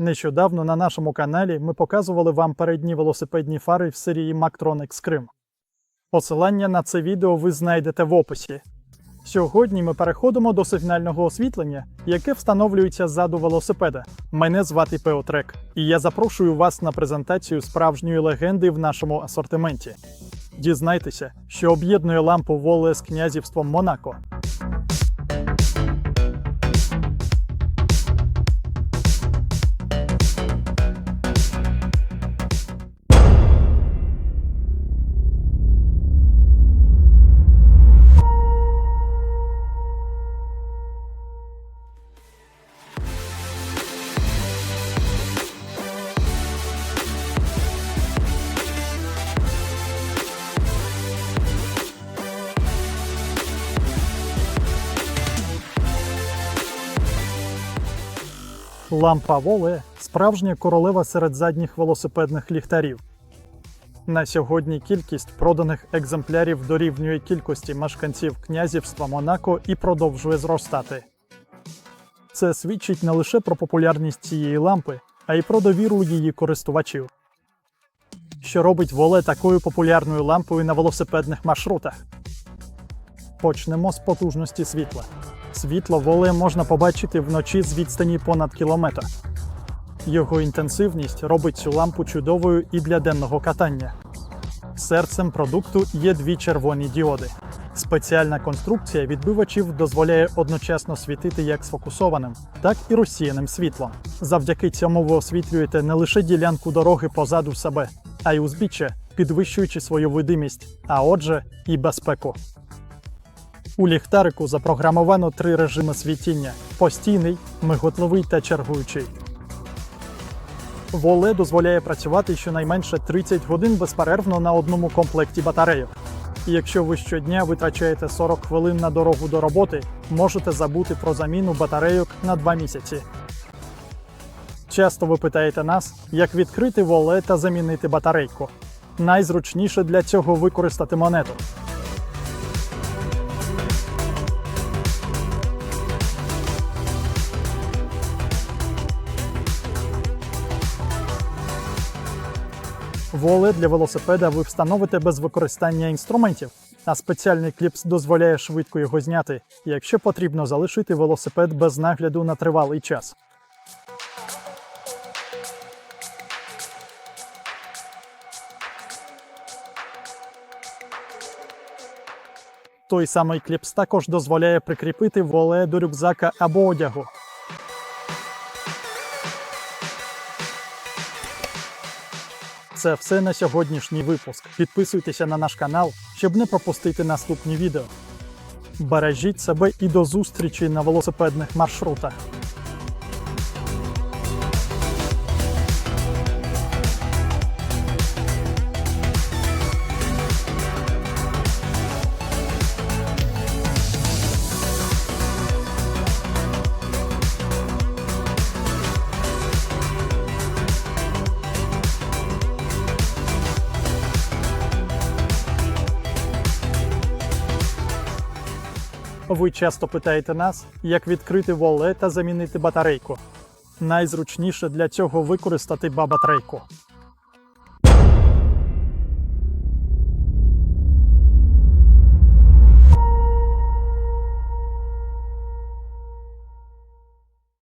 Нещодавно на нашому каналі ми показували вам передні велосипедні фари в серії Mactron Крим. Посилання на це відео ви знайдете в описі. Сьогодні ми переходимо до сигнального освітлення, яке встановлюється ззаду велосипеда. Мене звати Пеотрек, і я запрошую вас на презентацію справжньої легенди в нашому асортименті. Дізнайтеся, що об'єднує лампу Воле з князівством Монако. Лампа Воле справжня королева серед задніх велосипедних ліхтарів. На сьогодні кількість проданих екземплярів дорівнює кількості мешканців князівства Монако і продовжує зростати. Це свідчить не лише про популярність цієї лампи, а й про довіру її користувачів. Що робить воле такою популярною лампою на велосипедних маршрутах? Почнемо з потужності світла. Світло воле можна побачити вночі з відстані понад кілометр. Його інтенсивність робить цю лампу чудовою і для денного катання. Серцем продукту є дві червоні діоди. Спеціальна конструкція відбивачів дозволяє одночасно світити як сфокусованим, так і розсіяним світлом. Завдяки цьому ви освітлюєте не лише ділянку дороги позаду себе, а й узбіччя, підвищуючи свою видимість, а отже, і безпеку. У ліхтарику запрограмовано три режими світіння: постійний, миготливий та чергуючий. Воле дозволяє працювати щонайменше 30 годин безперервно на одному комплекті батарейок. І якщо ви щодня витрачаєте 40 хвилин на дорогу до роботи, можете забути про заміну батарейок на 2 місяці. Часто ви питаєте нас, як відкрити воле та замінити батарейку. Найзручніше для цього використати монету. Воле для велосипеда ви встановите без використання інструментів, а спеціальний кліпс дозволяє швидко його зняти, якщо потрібно залишити велосипед без нагляду на тривалий час. Той самий кліпс також дозволяє прикріпити воле до рюкзака або одягу. Це все на сьогоднішній випуск. Підписуйтеся на наш канал, щоб не пропустити наступні відео. Бережіть себе і до зустрічі на велосипедних маршрутах. Ви часто питаєте нас, як відкрити воле та замінити батарейку. Найзручніше для цього використати бабатрейку.